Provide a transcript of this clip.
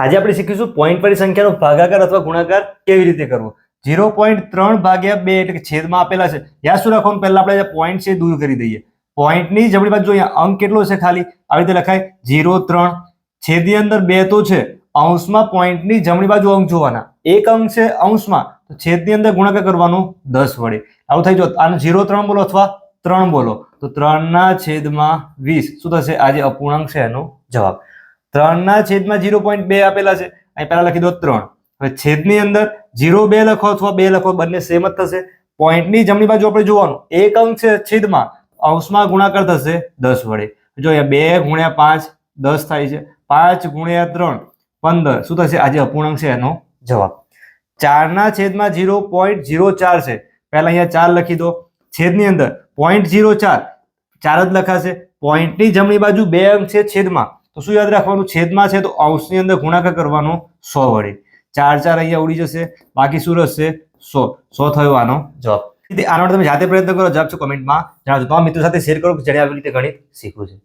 આજે આપણે શીખીશું પોઈન્ટ વાળી સંખ્યાનો ભાગાકાર અથવા ગુણાકાર કેવી રીતે કરવો? ઝીરો પોઈન્ટ ત્રણ ભાગ્યા બે એટલે છેદમાં આપેલા છે. યાદ શું રાખવાનું? પહેલા આપણે પોઈન્ટ છે દૂર કરી દઈએ. પોઈન્ટની જમણી બાજુ અહીંયા અંક કેટલો છે ખાલી? આવી રીતે લખાય. ઝીરો ત્રણ, છેદની અંદર બે તો છે. અંશમાં પોઈન્ટની જમણી બાજુ અંક જોવાના. એક અંક છે અંશમાં. તો છેદની અંદર ગુણાકાર કરવાનું દસ વડે. આવું થઈ જો આનું ઝીરો ત્રણ બોલો અથવા ત્રણ બોલો. તો ત્રણના છેદમાં વીસ. શું થશે? આજે અપૂર્ણાંક છે એનો જવાબ. ત્રણના છેદમાં જીરો પોઈન્ટ બે આપેલા છે. અહીં પહેલા લખી દો ત્રણ. હવે છેદની અંદર જીરો બે લખો અથવા બે લખો, બંને સેમ જ થશે. પોઈન્ટની જમણી બાજુ આપણે જોવાનું. એક અંક છેદમાં અંશમાં ગુણાકાર થશે દસ વડે. જો અહીંયા બે ગુણ્યા પાંચ દસ થાય છે. પાંચ ગુણ્યા ત્રણ પંદર. શું થશે? આજે અપૂર્ણાંક છે એનો જવાબ. ચારના છેદમાં જીરો પોઈન્ટ ઝીરો ચાર છે. પહેલા અહીંયા ચાર લખી દો. છેદની અંદર પોઈન્ટ ઝીરો ચાર. ચાર જ લખાશે. પોઈન્ટની જમણી બાજુ બે અંક છે છેદમાં. શું યાદ રાખવાનું? છેદમાં છે તો અંશની અંદર ગુણાકાર કરવાનો સો વડે. ચાર ચાર અહીંયા ઉડી જશે, બાકી શું રહેશે? સો. સો થયો આનો જવાબ. આના માટે તમે જાતે પ્રયત્ન કરો, જવાબ છો કમેન્ટમાં જણાવજો. તમારા મિત્રો સાથે શેર કરો કે જેને આવી રીતે ગણિત શીખવું છે.